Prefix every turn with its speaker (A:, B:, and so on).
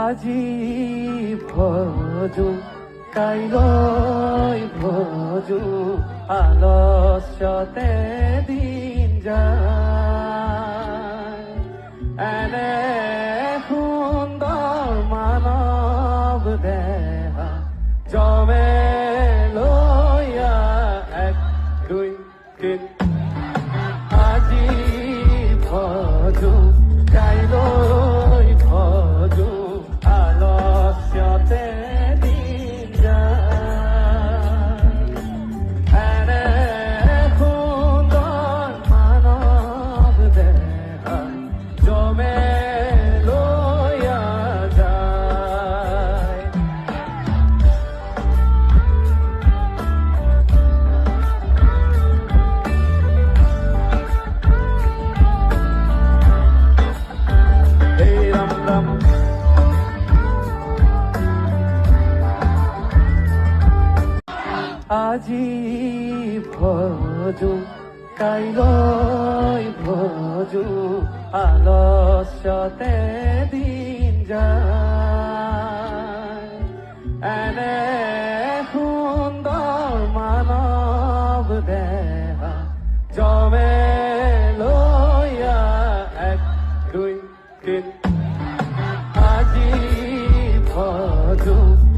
A: আজি ভজু কাইলৈ ভজু আলস্যতে দিন যায়। এনে সুন্দৰ মানৱ দেহা জমে রাম আজি ভজু, কাইলৈ ভজু, আলস্যতে দিন যায়। এনে সুন্দৰ মানৱ দেহা জমে লৈয়া এক, দুই, তিন। Go.